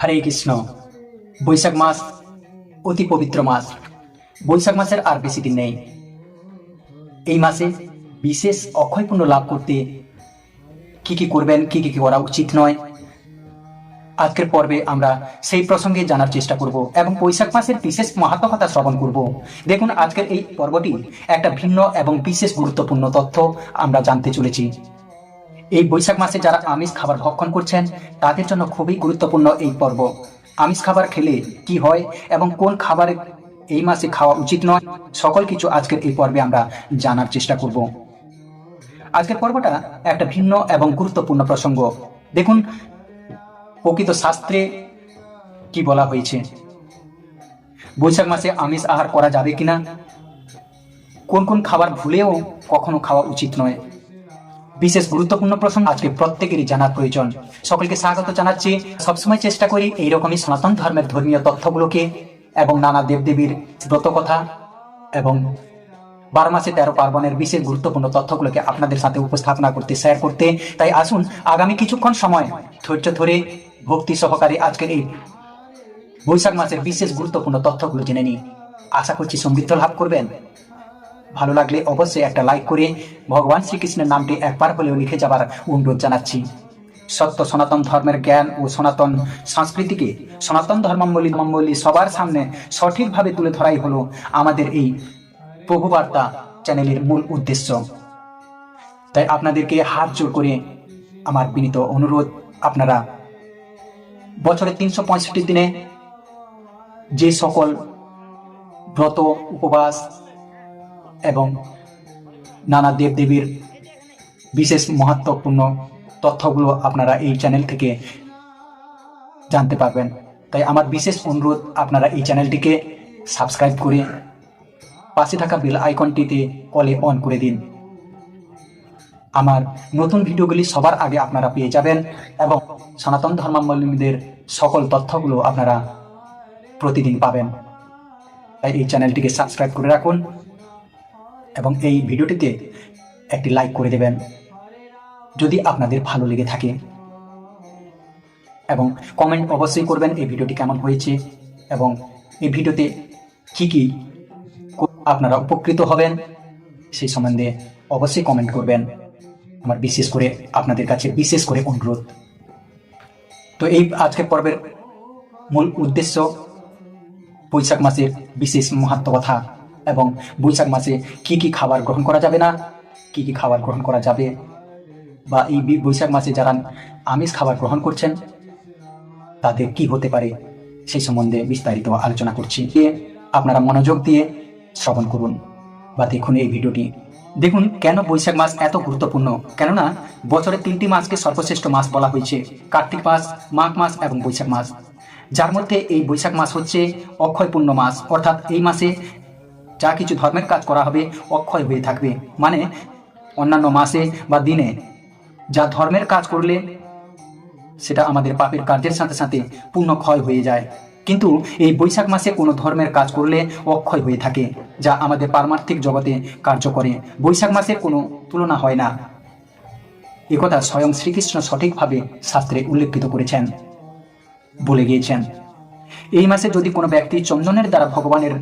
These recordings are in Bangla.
হরে কৃষ্ণ। বৈশাখ মাস অতি পবিত্র মাস। বৈশাখ মাসের আর বেশি দিন নেই। এই মাসে বিশেষ অক্ষয়পূর্ণ লাভ করতে কি কি করবেন, কি কি করা উচিত নয়, আজকের পর্বে আমরা সেই প্রসঙ্গে জানার চেষ্টা করব এবং বৈশাখ মাসের বিশেষ মাহাত্ম কথা শ্রবণ করব। দেখুন, আজকের এই পর্বটি একটা ভিন্ন এবং বিশেষ গুরুত্বপূর্ণ তথ্য আমরা জানতে চলেছি। এই বৈশাখ মাসে যারা আমিষ খাবার ভক্ষণ করছেন, তাদের জন্য খুবই গুরুত্বপূর্ণ এই পর্ব। আমিষ খাবার খেলে কি হয় এবং কোন খাবার এই মাসে খাওয়া উচিত নয়, সকল কিছু আজকের এই পর্বে আমরা জানার চেষ্টা করব। আজকের পর্বটা একটা ভিন্ন এবং গুরুত্বপূর্ণ প্রসঙ্গ। দেখুন, প্রকৃত শাস্ত্রে কি বলা হয়েছে? বৈশাখ মাসে আমিষ আহার করা যাবে কিনা? কোন কোন খাবার ভুলেও কখনো খাওয়া উচিত নয়। বিশেষ গুরুত্বপূর্ণ প্রসঙ্গ আজকে প্রত্যেকেরই জানার প্রয়োজন। সকলকে স্বাগত জানাচ্ছি। সবসময় চেষ্টা করি এইরকমই সনাতন ধর্মের ধর্মীয় তথ্যগুলোকে এবং নানা দেবদেবীর ব্রত কথা এবং বারো মাসে তেরো পার্বণের বিশেষ গুরুত্বপূর্ণ তথ্যগুলোকে আপনাদের সাথে উপস্থাপনা করতে শেয়ার করতে। তাই আসুন, আগামী কিছুক্ষণ সময়, ধৈর্য ধরে ভক্তি সহকারে আজকের এই বৈশাখ মাসের বিশেষ গুরুত্বপূর্ণ তথ্যগুলো জেনে নিই। আশা করছি সমৃদ্ধ লাভ করবেন। ভালো লাগলে অবশ্যই একটা লাইক করে ভগবান শ্রীকৃষ্ণের নামটি একবার হলেও লিখে যাবার অনুরোধ জানাচ্ছি। সত্য সনাতন ধর্মের জ্ঞান ও সনাতন সংস্কৃতিকে সনাতন ধর্মাবলী ধর্মাবলী সবার সামনে সঠিকভাবে তুলে ধরাই হলো আমাদের এই প্রভুবার্তা চ্যানেলের মূল উদ্দেশ্য। তাই আপনাদেরকে হাত জোর করে আমার বিনীত অনুরোধ, আপনারা বছরের তিনশো দিনে যে সকল ব্রত, উপবাস এবং নানা দেবদেবীর বিশেষ মহাত্মপূর্ণ তথ্যগুলো আপনারা এই চ্যানেল থেকে জানতে পারবেন। তাই আমার বিশেষ অনুরোধ, আপনারা এই চ্যানেলটিকে সাবস্ক্রাইব করে পাশে থাকা বেল আইকনটিতে কলে অন করে দিন। আমার নতুন ভিডিওগুলি সবার আগে আপনারা পেয়ে যাবেন এবং সনাতন ধর্মাবলম্বীদের সকল তথ্যগুলো আপনারা প্রতিদিন পাবেন। তাই এই চ্যানেলটিকে সাবস্ক্রাইব করে রাখুন। এবং এই ভিডিওটিতে একটি লাইক করে দেবেন। যদি আপনাদের ভালো লেগে থাকে এবং কমেন্ট অবশ্যই করবেন এই ভিডিওটি কেমন হয়েছে এবং এই ভিডিওতে কি কি আপনারা উপকৃত হবেন সেই সম্বন্ধে অবশ্যই কমেন্ট করবেন। আমার বিশেষ করে আপনাদের কাছে বিশেষ করে অনুরোধ। তো এই আজকের পর্বের মূল উদ্দেশ্য বৈশাখ মাসের বিশেষ মাহাত্ম কথা এবং বৈশাখ মাসে কি কি খাবার গ্রহণ করা যাবে না? কি কি খাবার গ্রহণ করা যাবে? বা এই বৈশাখ মাসে যারা আমিষ খাবার গ্রহণ করছেন, তাদের কি হতে পারে? সেই সম্বন্ধে বিস্তারিত আলোচনা করছি। আপনারা মনোযোগ দিয়ে শ্রবণ করুন বা দেখুন এই ভিডিওটি। দেখুন, কেন বৈশাখ মাস এত গুরুত্বপূর্ণ? কেননা, বছরের তিনটি মাসকে সর্বশ্রেষ্ঠ মাস বলা হয়েছে, কার্তিক মাস, মাঘ মাস এবং বৈশাখ মাস। যার মধ্যে এই বৈশাখ মাস হচ্ছে অক্ষয় পূর্ণ মাস, অর্থাৎ এই মাসে যা কিছু ধর্মের কাজ করা হবে অক্ষয় হয়ে থাকবে। মানে অন্যান্য মাসে বা দিনে যা ধর্মের কাজ করলে সেটা আমাদের পাপের কার্যের সাথে সাথে পূর্ণ ক্ষয় হয়ে যায়। কিন্তু এই বৈশাখ মাসে কোনো ধর্মের কাজ করলে অক্ষয় হয়ে থাকে, যা আমাদের পারমার্থিক জগতে কার্য করে। বৈশাখ মাসের কোনো তুলনা হয় না। একথা স্বয়ং শ্রীকৃষ্ণ সঠিকভাবে শাস্ত্রে উল্লেখিত করেছেন। বলে গিয়েছেন, এই মাসে যদি কোনো ব্যক্তি চন্দনের দ্বারা ভগবানের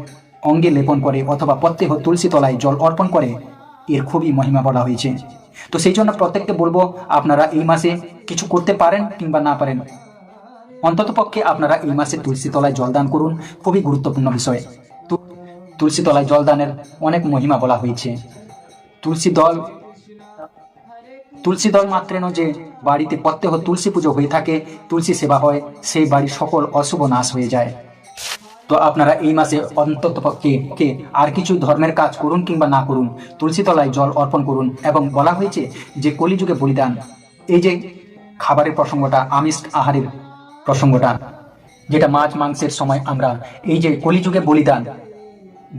অঙ্গে লেপন করে অথবা প্রত্যেক তুলসী তলায় জল অর্পণ করে, এর খুবই মহিমা বলা হয়েছে। তো সেই জন্য প্রত্যেককে বলব, আপনারা এই মাসে কিছু করতে পারেন কিংবা না পারেন। অন্তত পক্ষে আপনারা এই মাসে তুলসী তলায় জলদান করুন, খুবই গুরুত্বপূর্ণ বিষয়। তুলসী তলায় জলদানের অনেক মহিমা বলা হয়েছে। তুলসী দল তুলসী দল মাত্রেন যে বাড়িতে প্রত্যেক তুলসী পুজো হয়ে থাকে, তুলসী সেবা হয়, সেই বাড়ির সকল অশুভ নাশ হয়ে যায়। তো আপনারা এই মাসে অন্তত পক্ষে কে আর কিছু ধর্মের কাজ করুন কিংবা না করুন, তুলসী তলায় জল অর্পণ করুন এবং বলা হয়েছে যে কলিযুগে বলিদান, এই যে খাবারের প্রসঙ্গটা, আমিষ আহারের প্রসঙ্গটা, যেটা মাছ মাংসের সময় আমরা এই যে কলিযুগে বলিদান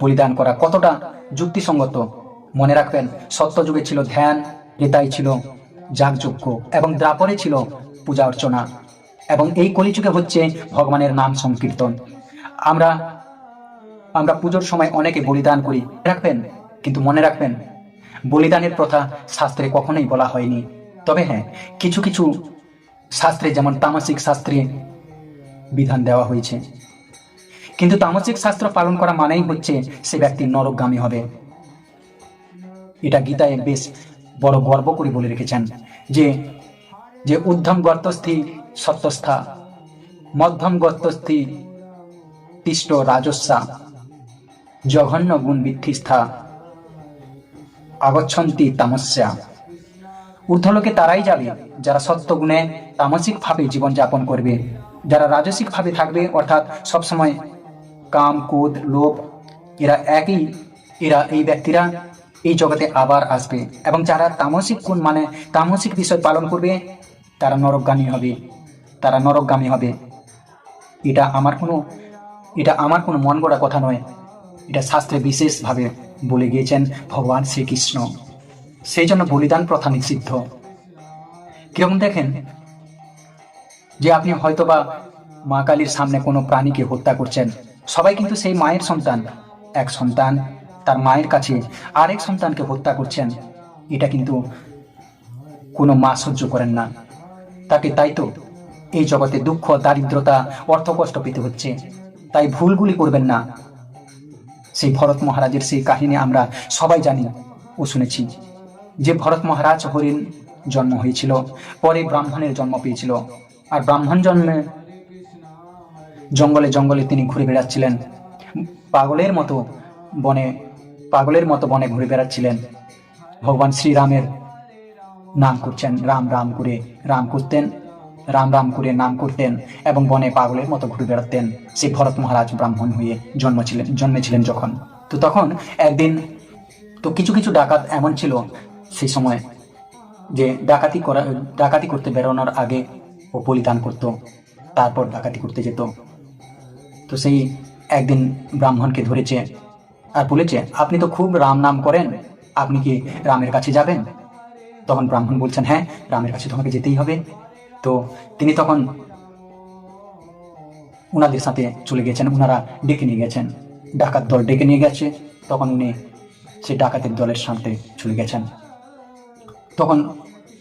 বলিদান করা কতটা যুক্তিসঙ্গত, মনে রাখবেন, সত্যযুগে ছিল ধ্যান রেতাই ছিল যাগযজ্ঞ এবং দ্রাপরে ছিল পূজা অর্চনা এবং এই কলিযুগে হচ্ছে ভগবানের নাম সংকীর্তন। আমরা আমরা পুজোর সময় অনেকে বলিদান করি। রাখবেন, কিন্তু মনে রাখবেন, বলিদানের প্রথা শাস্ত্রে কখনোই বলা হয়নি। তবে হ্যাঁ কিছু কিছু শাস্ত্রে, যেমন তামাসিক শাস্ত্রে বিধান দেওয়া হয়েছে। কিন্তু তামাসিক শাস্ত্র পালন করা মানেই হচ্ছে সে ব্যক্তি নরকগামী হবে। এটা গীতায় বেশ বড় গর্ব করে বলে রেখেছেন যে যে উদ্ধম গর্তস্থি সত্যস্থা, মধ্যম গর্তস্থি তিষ্ট রাজস্বা, জঘন্য গুণ বৃদ্ধিস্থা আগচ্ছন্তি তামস্যা। ঊর্ধ্বলোকে তারাই যাবে, যারা সত্যগুণে তামসিক ভাবে জীবনযাপন করবে। যারা রাজসিকভাবে থাকবে, অর্থাৎ সবসময় কাম, ক্রোধ, লোভ, এরা একই, এরা এই ব্যক্তিরা এই জগতে আবার আসবে। এবং যারা তামসিক গুণ মানে তামসিক বিষয় পালন করবে, তারা নরকগামী হবে, তারা নরকগামী হবে। এটা আমার কোনো এটা আমার কোনো মন গড়া কথা নয়। এটা শাস্ত্রে বিশেষভাবে বলে গিয়েছেন ভগবান শ্রীকৃষ্ণ। সেই জন্য বলিদান প্রথা নিষিদ্ধ। কীরকম দেখেন? যে আপনি হয়তোবা মা কালীর সামনে কোনো প্রাণীকে হত্যা করছেন, সবাই কিন্তু সেই মায়ের সন্তান। এক সন্তান তার মায়ের কাছে আরেক সন্তানকে হত্যা করছেন, এটা কিন্তু কোনো মা সহ্য করেন না। তাকে তাই তো এই জগতে দুঃখ, দারিদ্রতা, অর্থকষ্ট পেতে হচ্ছে। তাই ভুলগুলি করবেন না। সেই ভরত মহারাজের সেই কাহিনী আমরা সবাই জানি ও শুনেছি। যে ভরত মহারাজ হরিণ জন্ম হয়েছিল, পরে ব্রাহ্মণের জন্ম পেয়েছিল। আর ব্রাহ্মণ জন্মে জঙ্গলে জঙ্গলে তিনি ঘুরে বেড়াচ্ছিলেন। পাগলের মতো বনে, পাগলের মতো বনে ঘুরে বেড়াচ্ছিলেন। ভগবান শ্রীরামের নাম করছেন, রাম রাম করে রাম করতেন। রাম রাম করে নাম করতেন এবং বনে পাগলের মতো ঘুরে বেড়াতেন। সেই ভরত মহারাজ ব্রাহ্মণ হয়ে জন্মছিলেন জন্মেছিলেন যখন। তো তখন একদিন তো কিছু কিছু ডাকাত এমন ছিল সেই সময় যে ডাকাতি করা ডাকাতি করতে বেরোনোর আগে ও বলিদান করত, তারপর ডাকাতি করতে যেত। তো সেই একদিন ব্রাহ্মণকে ধরেছে আর বলেছে, আপনি তো খুব রাম নাম করেন, আপনি কি রামের কাছে যাবেন? তখন ব্রাহ্মণ বলছেন হ্যাঁ রামের কাছে তোমাকে যেতেই হবে। তো তিনি তখন উনাদের সাথে চলে গেছেন, উনারা ডেকে নিয়ে গেছেন, ডাকাত দল ডেকে নিয়ে গেছে। তখন উনি সেই ডাকাতের দলের সাথে চলে গেছেন। তখন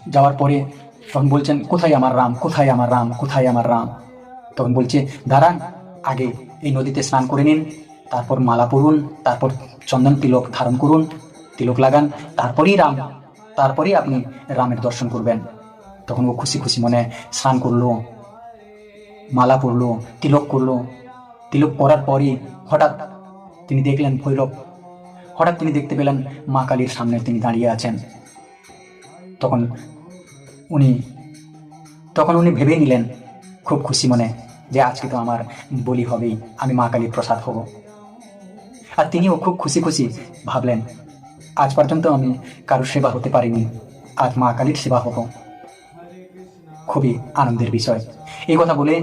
যাওয়ার পরে তখন বলছেন, কোথায় আমার রাম? কোথায় আমার রাম? কোথায় আমার রাম? তখন বলছে, দাঁড়ান, আগে এই নদীতে স্নান করে নিন, তারপর মালা পরুন, তারপর চন্দন তিলক ধারণ করুন, তিলক লাগান, তারপরেই রাম, তারপরেই আপনি রামের দর্শন করবেন। তখন ও খুশি খুশি মনে স্নান করল, মালা পরলো, তিলক করল। তিলক করার পরই হঠাৎ তিনি দেখলেন ভৈরব। হঠাৎ তিনি দেখতে পেলেন মা কালীর সামনে তিনি দাঁড়িয়ে আছেন। তখন উনি তখন উনি ভেবে নিলেন, খুব খুশি মনে, যে আজকে তো আমার বলি হবেই, আমি মা কালীর প্রসাদ হব। আর তিনিও খুব খুশি খুশি ভাবলেন, আজ পর্যন্ত আমি কারোর সেবা হতে পারিনি, আজ মা কালীর সেবা হব। খুবই আনন্দের বিষয়। এই কথা বলে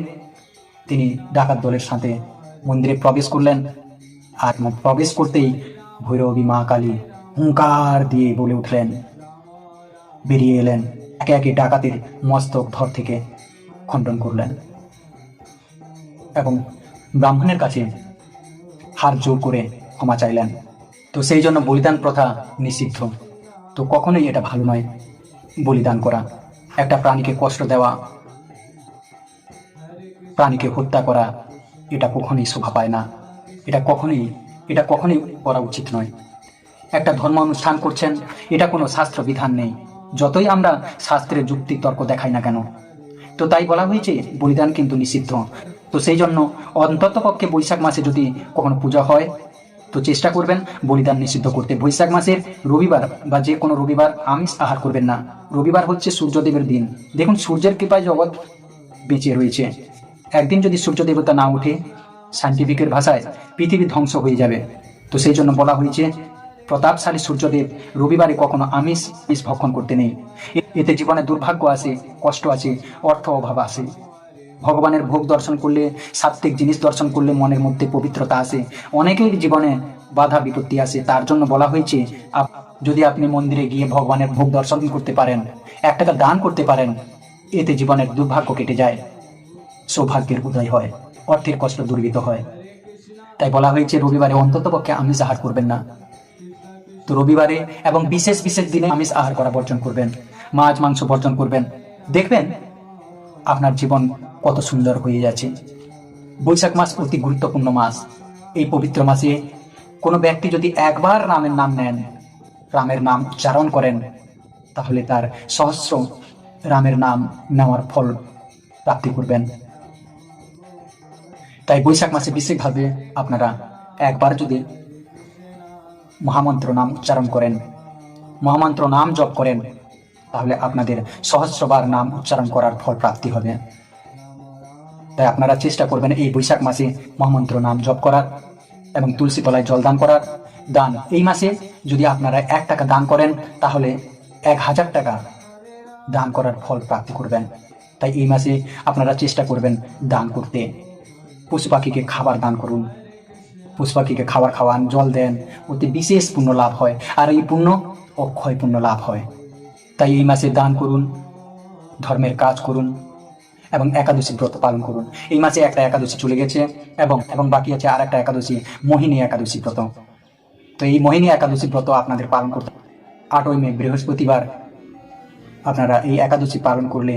তিনি ডাকাত দলের সাথে মন্দিরে প্রবেশ করলেন। আর প্রবেশ করতেই ভৈরবী মা কালী হুঙ্কার দিয়ে বলে উঠলেন, বেরিয়ে এলেন, একে একে ডাকাতের মস্তক ধর থেকে খণ্ডন করলেন এবং ব্রাহ্মণের কাছে হার জোর করে ক্ষমা চাইলেন। তো সেই জন্য বলিদান প্রথা নিষিদ্ধ। তো কখনোই এটা ভালো নয় বলিদান করা। একটা প্রাণীকে কষ্ট দেওয়া, প্রাণীকে হত্যা করা, এটা কখনোই শোভা পায় না। এটা কখনোই এটা কখনোই করা উচিত নয়। একটা ধর্ম অনুষ্ঠান করছেন, এটা কোনো শাস্ত্র বিধান নেই। যতই আমরা শাস্ত্রের যুক্তি তর্ক দেখাই না কেন। তো তাই বলা হয়েছে, বলিদান কিন্তু নিষিদ্ধ। তো সেই জন্য অন্তত পক্ষে বৈশাখ মাসে যদি কখনো পূজা হয় তো চেষ্টা করবেন বলিদান নিষিদ্ধ করতে। বৈশাখ মাসের রবিবার বা যে কোনো রবিবার আমিষ আহার করবেন না। রবিবার হচ্ছে সূর্যদেবের দিন। দেখুন, সূর্যের কৃপায় জগৎ বেঁচে রয়েছে। একদিন যদি সূর্য দেবতা না উঠে সাইন্টিফিকের ভাষায় পৃথিবী ধ্বংস হয়ে যাবে। তো সেই জন্য বলা হয়েছে, প্রতাপশালী সূর্যদেব রবিবারে কখনো আমিষ আমিষ ভক্ষণ করতে নেই। এতে জীবনে দুর্ভাগ্য আসে, কষ্ট আছে অর্থ অভাব আসে। ভগবানের ভোগ দর্শন করলে, সাত্ত্বিক জিনিস দর্শন করলে মনের মধ্যে পবিত্রতা আসে। অনেকের জীবনে বাধা বিপত্তি আসে। তার জন্য বলা হয়েছে যদি আপনি মন্দিরে গিয়ে ভগবানের ভোগ দর্শন করতে পারেন, এক টাকা দান করতে পারেন, এতে জীবনের দুর্ভাগ্য কেটে যায়। সৌভাগ্যের উদয় হয়, অর্থের কষ্ট দূরীভূত হয়। তাই বলা হয়েছে, রবিবারে অন্তত পক্ষে আমিষ আহার করবেন না। তো রবিবারে এবং বিশেষ বিশেষ দিনে আমিষ আহার করা বর্জন করবেন, মাছ মাংস বর্জন করবেন। দেখবেন আপনার জীবন কত সুন্দর হয়ে যাচ্ছে। বৈশাখ মাস অতি গুরুত্বপূর্ণ মাস। এই পবিত্র মাসে কোনো ব্যক্তি যদি একবার রামের নাম নেন, রামের নাম উচ্চারণ করেন, তাহলে তার সহস্র রামের নাম নেওয়ার ফল প্রাপ্তি করবেন। তাই বৈশাখ মাসে বিশেষভাবে আপনারা একবার যদি মহামন্ত্র নাম উচ্চারণ করেন, মহামন্ত্র নাম জপ করেন তাহলে আপনাদের সহস্রবার নাম উচ্চারণ করার ফল প্রাপ্তি হবে। তাই আপনারা চেষ্টা করবেন এই বৈশাখ মাসে মহামন্ত্র নাম জপ করার এবং তুলসী তলায় জলদান করার। দান এই মাসে যদি আপনারা এক টাকা দান করেন, তাহলে এক হাজার টাকা দান করার ফল প্রাপ্তি করবেন। তাই এই মাসে আপনারা চেষ্টা করবেন দান করতে। পশু পাখিকে খাবার দান করুন। পশু পাখিকে খাবার খাওয়ান, জল দেন। ওতে বিশেষ পুণ্য লাভ হয়। আর এই পুণ্য অক্ষয় পুণ্য লাভ হয়। তাই এই মাসে দান করুন, ধর্মের কাজ করুন এবং একাদশী ব্রত পালন করুন। এই মাসে একটা একাদশী চলে গেছে এবং এবং বাকি আছে আর একটা একাদশী, মোহিনী একাদশী ব্রত। তো এই মোহিনী একাদশী ব্রত আপনাদের পালন করতে আটই মে, বৃহস্পতিবার আপনারা এই একাদশী পালন করলে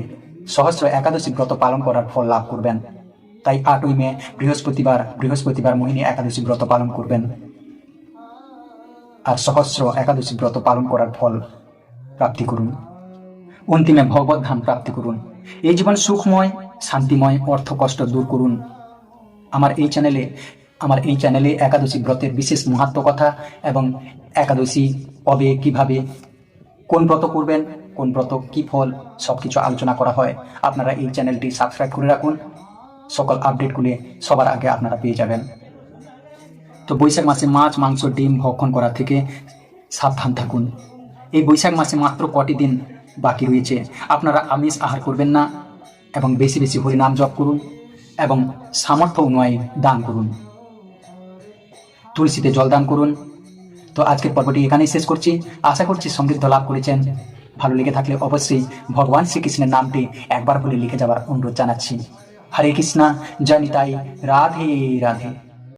সহস্র একাদশী ব্রত পালন করার ফল লাভ করবেন। তাই আটই মে, বৃহস্পতিবার বৃহস্পতিবার মোহিনী একাদশী ব্রত পালন করবেন। আর সহস্র একাদশী ব্রত পালন করার ফল প্রাপ্তি করুন। অন্তিমে ভগবত ধাম প্রাপ্তি করুন। এই জীবন সুখময়, শান্তিময়, অর্থ কষ্ট দূর করুন। আমার এই চ্যানেলে, আমার এই চ্যানেলে একাদশী ব্রতের বিশেষ মহাত্ম কথা এবং একাদশী কবে, কীভাবে, কোন ব্রত করবেন, কোন ব্রত কি ফল সব কিছু আলোচনা করা হয়। আপনারা এই চ্যানেলটি সাবস্ক্রাইব করে রাখুন। সকল আপডেটগুলি সবার আগে আপনারা পেয়ে যাবেন। তো বৈশাখ মাসে মাছ, মাংস, ডিম ভক্ষণ করা থেকে সাবধান থাকুন। এই বৈশাখ মাসে মাত্র কটি দিন বাকি রয়েছে। আপনারা আমিষ আহার করবেন না এবং বেশি বেশি হরিনাম জপ করুন এবং সামর্থ্য অনুযায়ী দান করুন। তুলসীতে জল দান করুন। তো আজকের পর্বটি এখানেই শেষ করছি। আশা করছি সমৃদ্ধ লাভ করেছেন। ভালো লেগে থাকলে অবশ্যই ভগবান শ্রীকৃষ্ণের নামটি একবার বলে লিখে যাওয়ার অনুরোধ জানাচ্ছি। হরে কৃষ্ণা জয় নিতাই রাধে রাধে।